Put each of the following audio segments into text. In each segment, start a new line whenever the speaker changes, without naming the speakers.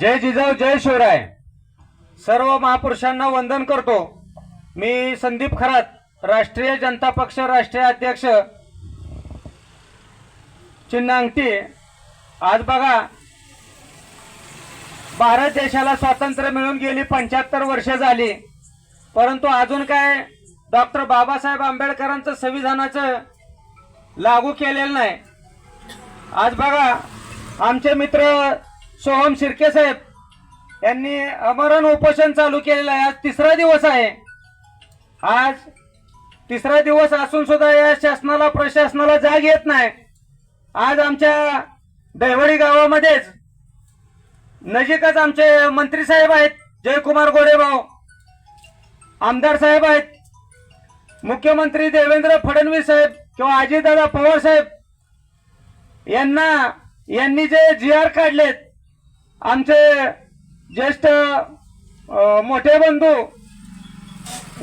जय जिजाऊ जय शिवराय. सर्व महापुरुषांना वंदन करतो. मी संदीप खरात राष्ट्रीय जनता पक्ष राष्ट्रीय अध्यक्ष. चिन्हांगटी आज बघा भारत देशाला स्वातंत्र्य मिळून गेली पंच्याहत्तर वर्ष झाली. परंतु अजून काय डॉक्टर बाबासाहेब आंबेडकरांचं संविधानाचं लागू केलेलं नाही. आज बघा आमचे मित्र सोहम शिर्के साहेब यांनी अमरण उपोषण चालू केलेलं आहे. आज तिसरा दिवस आहे. आज तिसरा दिवस असून सुद्धा या शासनाला प्रशासनाला जाग येत नाही. आज आमच्या दैवडी गावामध्येच नजीकच आमचे मंत्री साहेब आहेत जयकुमार गोडेभाऊ आमदार साहेब आहेत मुख्यमंत्री देवेंद्र फडणवीस साहेब किंवा अजितदादा पवार साहेब यांना यांनी जे जी आर काढलेत आमचे ज्येष्ठ मोठे बंधू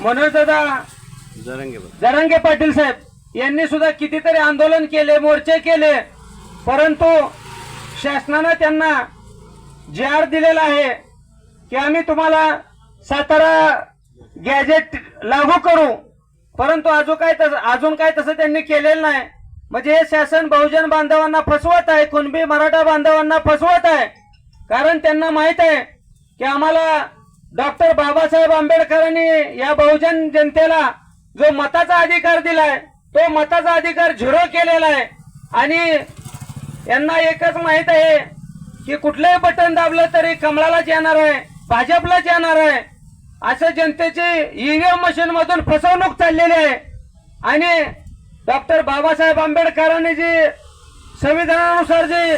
मनोजदादा जरांगे पाटील साहेब यांनी सुद्धा कितीतरी आंदोलन केले मोर्चे केले परंतु शासनानं त्यांना जी आर दिलेला आहे की आम्ही तुम्हाला सातारा गॅजेट लागू करू. परंतु अजून काय तसं अजून काय तसं त्यांनी केलेलं नाही. म्हणजे हे शासन बहुजन बांधवांना फसवत आहे कुणबी मराठा बांधवांना फसवत आहे. कारण त्यांना माहीत आहे की आम्हाला डॉक्टर बाबासाहेब आंबेडकरांनी या बहुजन जनतेला जो मताचा अधिकार दिलाय तो मताचा अधिकार झिरो केलेला आहे. आणि यांना एकच माहीत आहे की कुठलंही बटन दाबलं तरी कमळालाच येणार आहे भाजपलाच येणार आहे. असं जनतेची ईव्हीएम मशीन मधून फसवणूक चाललेली आहे. आणि डॉक्टर बाबासाहेब आंबेडकरांनी जी संविधानानुसार जी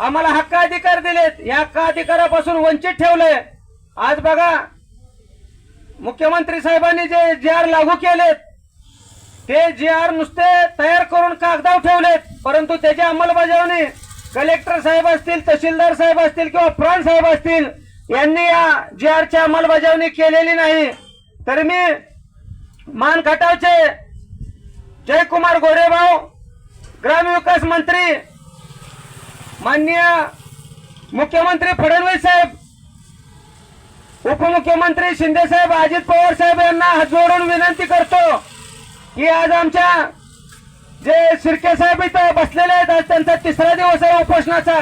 आम्हाला हक्क अधिकार दिलेत. या हक्क अधिकारापासून वंचित ठेवलंय. आज बघा मुख्यमंत्री साहेबांनी जे जे आर लागू केलेत ते जे आर नुसते तयार करून कागदाव ठेवलेत. परंतु त्याची अंमलबजावणी कलेक्टर साहेब असतील तहसीलदार साहेब असतील किंवा प्राण साहेब असतील यांनी या जे आरची अंमलबजावणी केलेली नाही. तर मी मान खटावचे जयकुमार गोरेभाऊ ग्रामविकास मंत्री माननीय मुख्यमंत्री फडणवीस साहेब उपमुख्यमंत्री शिंदे साहेब अजित पवार साहेब यांना हात जोडून विनंती करतो की आज आमच्या जे शिर्के साहेब इथं बसलेले आहेत आज त्यांचा तिसरा दिवस आहे उपोषणाचा.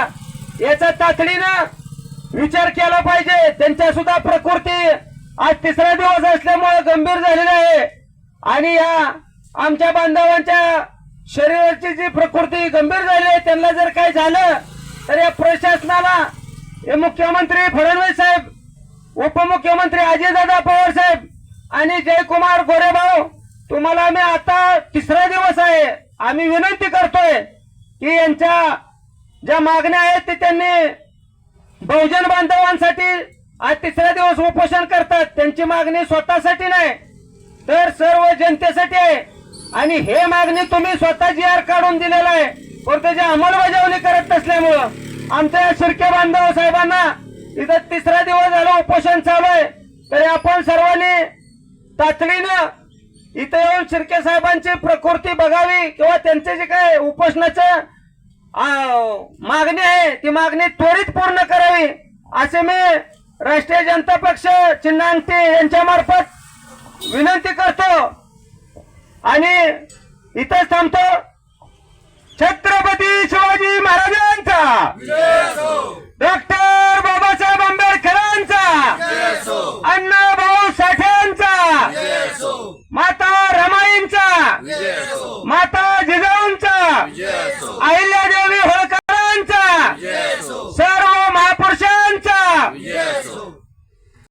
याचा तातडीनं विचार केला पाहिजे. त्यांच्या सुद्धा प्रकृती आज तिसरा दिवस असल्यामुळे गंभीर झालेली आहे. आणि या आमच्या बांधवांच्या शरीराची जी प्रकृती गंभीर झाली आहे त्यांना जर काय झालं तर या प्रशासनाला हे मुख्यमंत्री फडणवीस साहेब उपमुख्यमंत्री अजयदादा पवार साहेब आणि जयकुमार गोरेभाऊ तुम्हाला आम्ही आता तिसरा दिवस आहे. आम्ही विनंती करतोय की यांच्या ज्या मागण्या आहेत ते त्यांनी बहुजन बांधवांसाठी आज तिसरा दिवस उपोषण करतात. त्यांची मागणी स्वतःसाठी नाही तर सर्व जनतेसाठी आहे. आणि हे मागणी तुम्ही स्वतः जी आर काढून दिलेला आहे. पण त्याची अंमलबजावणी करत नसल्यामुळं. आमच्या या शिर्के बांधव साहेबांना इथं तिसरा दिवस झाला उपोषण चालू आहे. तरी आपण सर्वांनी तातडीनं इथं येऊन शिर्के साहेबांची प्रकृती बघावी किंवा त्यांचे जे काय उपोषणाचं मागणी आहे ती मागणी त्वरित पूर्ण करावी असे मी राष्ट्रीय जनता पक्ष चिन्हांती यांच्यामार्फत विनंती करतो. आणि इथं थांबतो छत्रपती शिवाजी महाराजांचा. डॉक्टर बाबासाहेब आंबेडकरांचा.